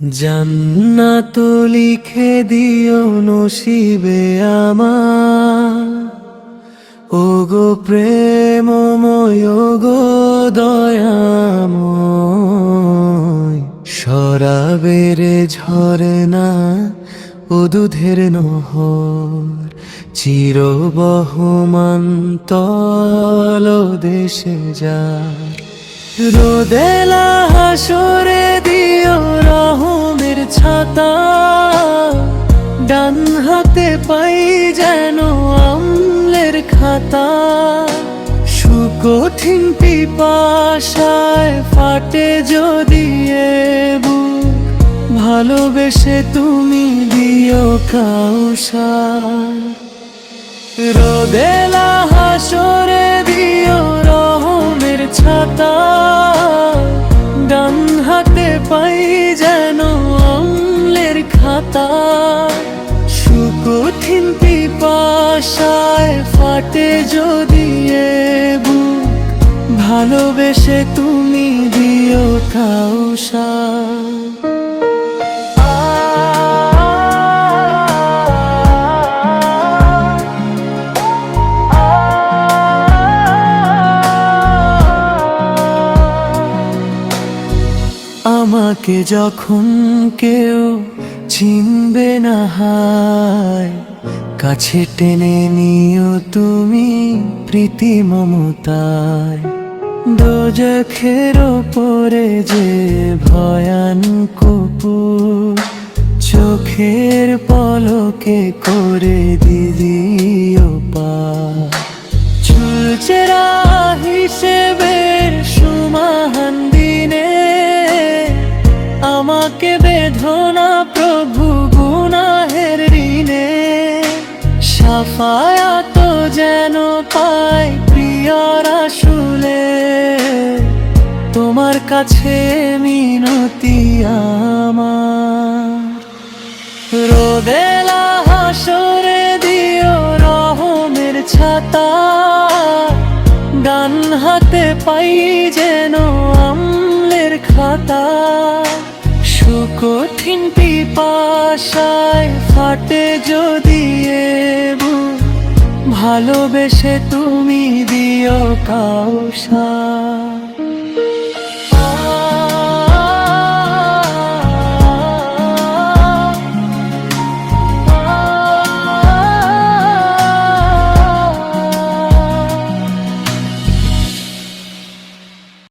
জান্নাত লিখে দিও নসিবে আমার। ও গো প্রেমময় গো দয়াময় সরাবের ঝরে না ও দুধের নহর চির বহমান তল দেশে যায় রোদেলা ছাতা ডান হাতে পাই যেন আমলের খাতা। সুকঠিন পিপাসায় ফাটে যদি ভালোবেসে তুমি দিও কাউসা রোদেলা হাসরে দিও রহমের ছাতা। ফাটে যদি ভালোবেসে তুমি দিও কাউসা আমাকে যখন কেউ চিনবে না হায় কাছে টেনে নিও তুমি প্রীতি মমতায়। দোজখের ওপরে যে ভয়ান কুকুর চোখের পলকে করে দিদিও সাফায়াত যেন পাই প্রিয়র আসলে তোমার কাছে মিনতি আমার। রোদেলা হাসরে দিও রহমের ছাতা। ডান হাতে পাই যেন আমলের খাতা। সুকঠিন পিপাসায় ফাটে যদি ভালোবেসে তুমি দিও কাউসা